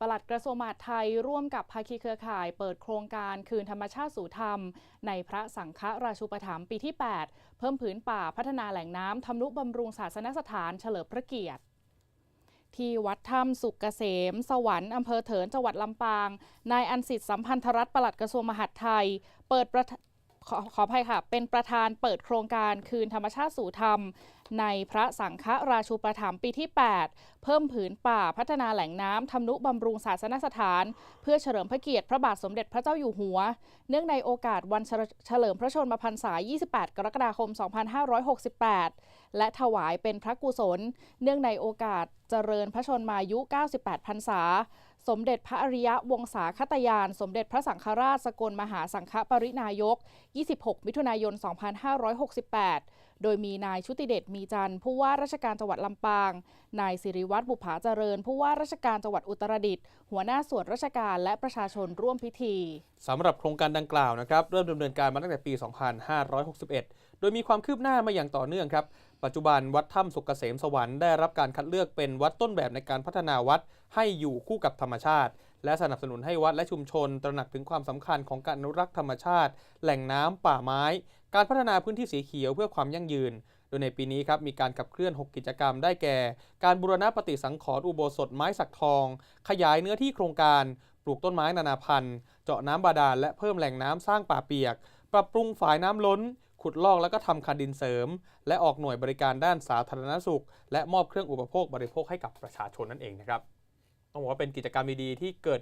ปลัดกระทรวงมหาดไทยร่วมกับภาคีเครือข่าย เปิดโครงการคืนธรรมชาติสู่ธรรม ในพระสังฆราชูปถัมภ์ปีที่ 8 เพิ่มผืนป่าพัฒนาแหล่งน้ำทำนุบำรุงศาสนสถานเฉลิมพระเกียรติที่วัดถ้ำสุกเกษม สวรรค์อำเภอเถินจังหวัดลำปาง นายอันสิทธิ์สัมพันธรัตน์ปลัดกระทรวงมหาดไทย เปิดประ ขอขออภัยค่ะ เป็นประธานเปิดโครงการคืนธรรมชาติสู่ธรรม ในพระสังฆราชูปถัมภ์ปีที่ 8 เพิ่มผืนป่าพัฒนาแหล่งน้ำทำนุบำรุงศาสนสถาน เพื่อเฉลิมพระเกียรติพระบาทสมเด็จพระเจ้าอยู่หัว เนื่องในโอกาสวันเฉลเฉลิมพระชนมพรรษา 28 กรกฎาคม 2568 และถวายเป็นพระกุศล เนื่องในโอกาสเจริญพระชนมายุ 98 พรรษา สมเด็จพระอริยะวงศาคตยาน สมเด็จพระสังฆราชสกลมหาสังฆปรินายก 26 มิถุนายน 2568 โดยมีนายชุติเดชมีจันทร์ผู้ว่าราชการจังหวัดลำปาง นายสิริวัตรบุภาเจริญ ผู้ว่าราชการจังหวัดอุตรดิตถ์หัวหน้าส่วนราชการและประชาชนร่วมพิธีสำหรับโครงการดังกล่าวนะครับเริ่มดำเนินการมาตั้งแต่ปี 2561 โดยมีความคืบหน้ามาอย่างต่อเนื่องครับปัจจุบันวัดถ้ำสุกเกษมสวรรค์ได้รับการคัดเลือกเป็นวัดต้นแบบในการพัฒนาวัดให้อยู่คู่กับธรรมชาติ และสนับสนุนให้วัดและชุมชน ตระหนักถึงความสำคัญของการอนุรักษ์ธรรมชาติ แหล่งน้ำป่าไม้ การพัฒนาพื้นที่สีเขียวเพื่อความยั่งยืน โดยในปีนี้ครับมีการขับเคลื่อน 6 กิจกรรมได้แก่ การบูรณะปฏิสังขรณ์อุโบสถไม้สักทอง ขยายเนื้อที่โครงการปลูกต้นไม้นานาพันธุ์ เจาะน้ำบาดาลและเพิ่มแหล่งน้ำสร้างป่าเปียก ปรับปรุงฝายน้ำล้นขุดลอกแล้วก็ทำคันดินเสริม และออกหน่วยบริการด้านสาธารณสุข และมอบเครื่องอุปโภคบริโภคให้กับประชาชนนั่นเองนะครับ ต้องบอกว่าเป็นกิจกรรมดีๆที่เกิด